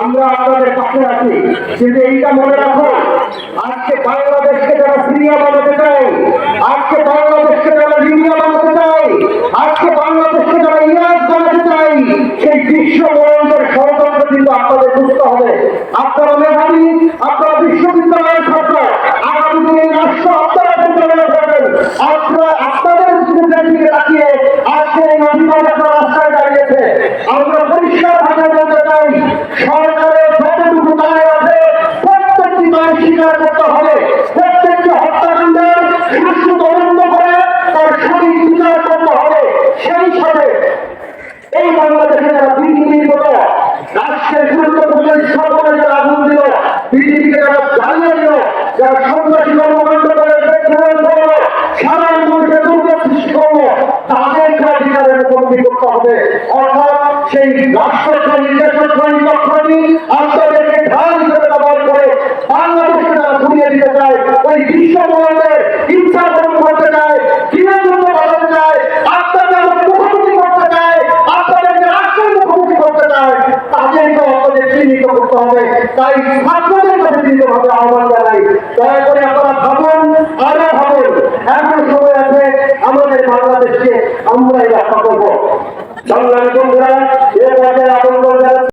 আমরা আপনাদের পাশে আছি। কিন্তু এইটা মনে রাখো, আজকে বাংলাদেশকে যারা সিরিয়া বানাতে চায়, আজকে বাংলাদেশকে যারা লিবিয়া বানাতে চায়, আজকে বাংলাদেশকে যারা ইরাক বানাতে চায়, সেই বিশ্ব মরণের ষড়যন্ত্র কিন্তু আপনাদের বুঝতে হবে। আপনারা মেধাবী, আপনারা বিশ্ববিদ্যালয়ের ছাত্র, আগামী দিনে রাষ্ট্র আপনারা পরিচালনা করবেন আপনারা করতে হবে প্রত্যেকটি হত্যাকাণ্ডের সুষ্ঠু তদন্ত করে তার সঠিক বিচার করতে হবে। সেই সাথে এই বাংলাদেশে যারা বিজেপির রাষ্ট্রের গুরুত্বপূর্ণ সকলে যারা আগুন দিল, বিজেপিকে যারা জ্বালিয়ে দিল, যারা সন্ত্রাসী কর্মকাণ্ড করে পেট্রোল করল সাধারণ মানুষের দুর্যোগ সৃষ্টি করল তাদেরকে অধিকারের মুখোমুখি করতে হবে? অর্থাৎ সেই রাষ্ট্রদ্রোহী দেশদ্রোহী লক্ষ্যী আপনাদেরকে ওই বিশ্ব মহলের ইচ্ছা পূরণ করতে চায় ক্রীড়াগত বাড়াতে চায় আপনাকে আমাদের মুখোমুখি করতে চায় আপনাদেরকে রাষ্ট্রের মুখোমুখি করতে চায়, তাদেরকে আমাদের চিহ্নিত করতে হবে। তাই ছাত্রদের কাছে বিনীতভাবে আহ্বান জানাই। দয়া করে আপনারা ভাবুন, আরও ভাবুন। এখন সময় আছে আমাদের বাংলাদেশকে আমরা এই রক্ষা করব। সংগ্রামী বন্ধুরা